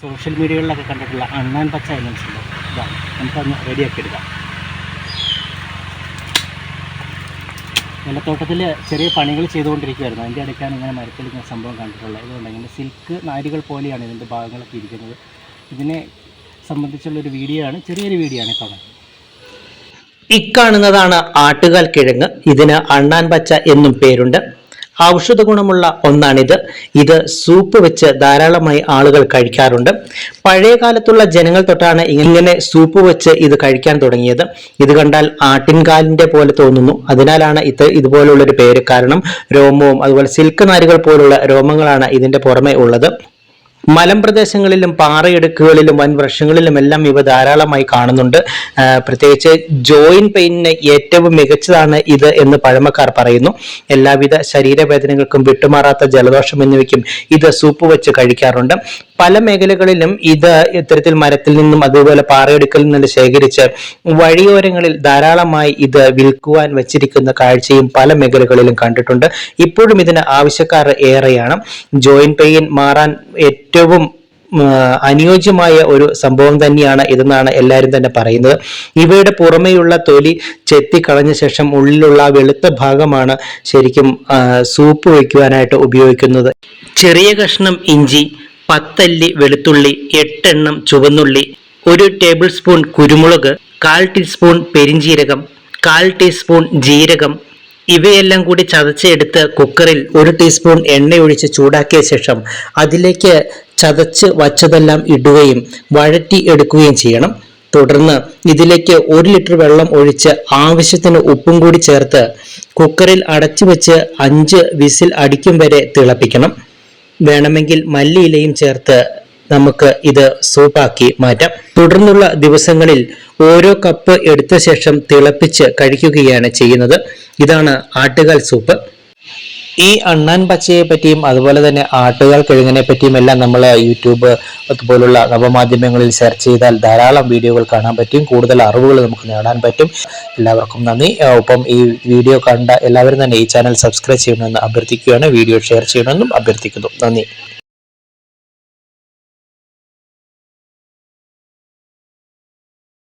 Social മീഡിയകളിലൊക്കെ കണ്ടിട്ടുള്ള അണ്ണാൻ പച്ച ഐലൻസ് ഉണ്ട്? ഇതാണ് നമുക്കൊന്ന് റെഡിയാക്കി എടുക്കാം. നിലത്തോട്ടത്തിൽ ചെറിയ പണികൾ ചെയ്തുകൊണ്ടിരിക്കുകയായിരുന്നു അതിന്റെ ഇടയ്ക്കാണ് ഇങ്ങനെ മരത്തിൽ സംഭവം കണ്ടിട്ടുള്ളത്. ഇതുകൊണ്ട് ഇങ്ങനെ സിൽക്ക് നാരുകൾ പോലെയാണ് ഇതിന്റെ ഭാഗങ്ങളൊക്കെ ഇരിക്കുന്നത്. ഇതിനെ സംബന്ധിച്ചുള്ളൊരു വീഡിയോ ആണ്. ചെറിയൊരു വീഡിയോ ആണ് കാണാൻ. ഇക്കാണുന്നതാണ് ആട്ടുകാൽ കിഴങ്ങ്. ഇതിന് അണ്ണാൻ പച്ച എന്നും പേരുണ്ട്. ഔഷധ ഗുണമുള്ള ഒന്നാണിത്. ഇത് സൂപ്പ് വെച്ച് ധാരാളമായി ആളുകൾ കഴിക്കാറുണ്ട്. പഴയ കാലത്തുള്ള ജനങ്ങൾ തൊട്ടാണ് ഇങ്ങനെ സൂപ്പ് വെച്ച് ഇത് കഴിക്കാൻ തുടങ്ങിയത്. ഇത് കണ്ടാൽ ആട്ടിൻകാലിന്റെ പോലെ തോന്നുന്നു. അതിനാലാണ് ഇത് ഇതുപോലുള്ളൊരു പേര്. കാരണം രോമവും അതുപോലെ സിൽക്ക് നാരുകൾ പോലുള്ള രോമങ്ങളാണ് ഇതിന്റെ പുറമെ ഉള്ളത്. മലമ്പ്രദേശങ്ങളിലും പാറയിടുക്കുകളിലും വൻ വൃക്ഷങ്ങളിലും എല്ലാം ഇവ ധാരാളമായി കാണുന്നുണ്ട്. പ്രത്യേകിച്ച് ജോയിൻ പെയിനിന് ഏറ്റവും മികച്ചതാണ് ഇത് എന്ന് പഴമക്കാർ പറയുന്നു. എല്ലാവിധ ശരീരവേദനകൾക്കും വിട്ടുമാറാത്ത ജലദോഷം എന്നിവയ്ക്കും ഇത് സൂപ്പ് വെച്ച് കഴിക്കാറുണ്ട്. പല മേഖലകളിലും ഇത് ഇത്തരത്തിൽ മരത്തിൽ നിന്നും അതുപോലെ പാറയെടുക്കലിൽ നിന്ന് ശേഖരിച്ച് വഴിയോരങ്ങളിൽ ധാരാളമായി ഇത് വിൽക്കുവാൻ വെച്ചിരിക്കുന്ന കാഴ്ചയും പല മേഖലകളിലും കണ്ടിട്ടുണ്ട്. ഇപ്പോഴും ഇതിന് ആവശ്യക്കാർ ഏറെയാണ്. ജോയിൻ പെയിൻ മാറാൻ ഉം, അനുയോജ്യമായ ഒരു സംഭവം തന്നെയാണ് ഇതെന്നാണ് എല്ലാവരും തന്നെ പറയുന്നത്. ഇവയുടെ പുറമെയുള്ള തൊലി ചെത്തി കളഞ്ഞ ശേഷം ഉള്ളിലുള്ള വെളുത്ത ഭാഗമാണ് ശരിക്കും സൂപ്പ് വയ്ക്കുവാനായിട്ട് ഉപയോഗിക്കുന്നത്. ചെറിയ കഷ്ണം ഇഞ്ചി പത്തല്ലി വെളുത്തുള്ളി എട്ടെണ്ണം ചുവന്നുള്ളി ഒരു ടേബിൾ സ്പൂൺ കുരുമുളക് കാൽ ടീസ്പൂൺ പെരിഞ്ജീരകം കാൽ ടീസ്പൂൺ ജീരകം ഇവയെല്ലാം കൂടി ചതച്ചെടുത്ത് കുക്കറിൽ ഒരു ടീസ്പൂൺ എണ്ണയൊഴിച്ച് ചൂടാക്കിയ ശേഷം അതിലേക്ക് ചതച്ച് വച്ചതെല്ലാം ഇടുകയും വഴറ്റി എടുക്കുകയും ചെയ്യണം. തുടർന്ന് ഇതിലേക്ക് ഒരു ലിറ്റർ വെള്ളം ഒഴിച്ച് ആവശ്യത്തിന് ഉപ്പും കൂടി ചേർത്ത് കുക്കറിൽ അടച്ചു വെച്ച് അഞ്ച് വിസിൽ അടിക്കും വരെ തിളപ്പിക്കണം. വേണമെങ്കിൽ മല്ലിയിലയും ചേർത്ത് നമുക്ക് ഇത് സൂപ്പാക്കി മാറ്റാം. തുടർന്നുള്ള ദിവസങ്ങളിൽ ഓരോ കപ്പ് എടുത്ത ശേഷം തിളപ്പിച്ച് കഴിക്കുകയാണ് ചെയ്യുന്നത്. ഇതാണ് ആട്ടുകാൽ സൂപ്പ്. ഈ അണ്ണാൻ പച്ചയെ പറ്റിയും അതുപോലെ തന്നെ ആട്ടുകാൽ കിഴങ്ങിനെ പറ്റിയും എല്ലാം നമ്മൾ യൂട്യൂബ് അതുപോലുള്ള നവമാധ്യമങ്ങളിൽ സെർച്ച് ചെയ്താൽ ധാരാളം വീഡിയോകൾ കാണാൻ പറ്റും. കൂടുതൽ അറിവുകൾ നമുക്ക് നേടാൻ പറ്റും. എല്ലാവർക്കും നന്ദി. ഒപ്പം ഈ വീഡിയോ കണ്ട എല്ലാവരും തന്നെ ഈ ചാനൽ സബ്സ്ക്രൈബ് ചെയ്യണമെന്ന് അഭ്യർത്ഥിക്കുകയാണ്. വീഡിയോ ഷെയർ ചെയ്യണമെന്നും അഭ്യർത്ഥിക്കുന്നു. നന്ദി.